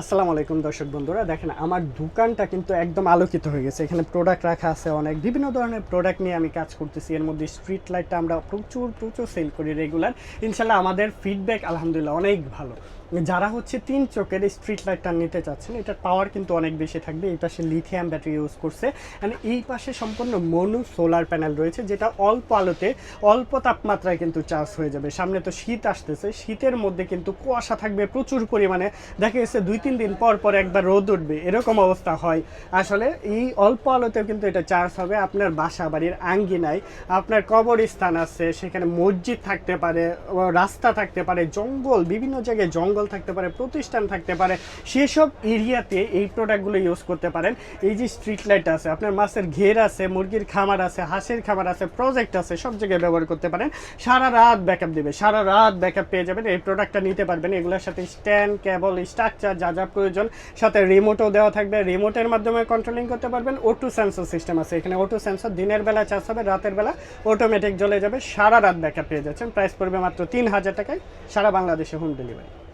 আসসালামু আলাইকুম দর্শক বন্ধুরা, দেখেন আমার দোকানটা কিন্তু একদম আলোকিত হয়ে গেছে। এখানে প্রোডাক্ট রাখা আছে অনেক, বিভিন্ন ধরনের প্রোডাক্ট নিয়ে আমি কাজ করতেছি। এর মধ্যে স্ট্রিট লাইটটা আমরা প্রচুর প্রচুর সেল করি রেগুলার ইনশাল্লাহ আমাদের ফিডব্যাক আলহামদুলিল্লাহ অনেক ভালো। যারা হচ্ছে তিন চোখের স্ট্রিট লাইটটা নিতে চাচ্ছেন, এটার পাওয়ার কিন্তু অনেক বেশি থাকবে। এই পাশে লিথিয়াম ব্যাটারি ইউজ করছে। And এই পাশে সম্পূর্ণ মনু সোলার প্যানেল রয়েছে, যেটা অল্প আলোতে অল্প তাপমাত্রায় কিন্তু চার্জ হয়ে যাবে। সামনে তো শীত আসতেছে। শীতের মধ্যে কিন্তু কুয়াশা থাকবে প্রচুর পরিমাণে। দেখা গেছে দুই, তিন দিন পর পর একবার রোদ উঠবে। এরকম অবস্থা হয়। আসলে এই অল্প আলোতেও কিন্তু এটা চার্জ হবে। আপনার বাসা বাড়ির আঙ্গিনায় আপনার কবরস্থান আছে, সেখানে মসজিদ থাকতে পারে রাস্তা থাকতে পারে, জঙ্গল, বিভিন্ন জায়গায় জঙ্গল থাকতে পারে, প্রতিষ্ঠান থাকতে পারে, সেসব এরিয়াতে এই প্রোডাক্টগুলো ইউজ করতে পারেন। এই যে স্ট্রিট লাইট আছে, আপনার মাছের ঘের আছে, মুরগির খামার আছে, হাঁসের খামার আছে প্রজেক্ট আছে, সব জায়গায় ব্যবহার করতে পারেন। সারা রাত ব্যাকআপ দেবে, সারা রাত ব্যাকআপ পেয়ে যাবেন, এই প্রোডাক্টটা নিতে পারবেন। এগুলোর সাথে স্ট্যান্ড কেবল স্ট্রাকচার যা যা প্রয়োজন, সাথে রিমোটও দেওয়া থাকবে। রিমোটের মাধ্যমে কন্ট্রোলিং করতে পারবেন। অটো সেন্সর সিস্টেম আছে, এখানে অটো সেন্সর দিনের বেলা চার্জ হবে, রাতের বেলা অটোমেটিক জ্বলে যাবে, সারা রাত ব্যাকআপ পেয়ে যাচ্ছেন। প্রাইস পড়বে মাত্র তিন হাজার টাকায়, সারা বাংলাদেশে হোম ডেলিভারি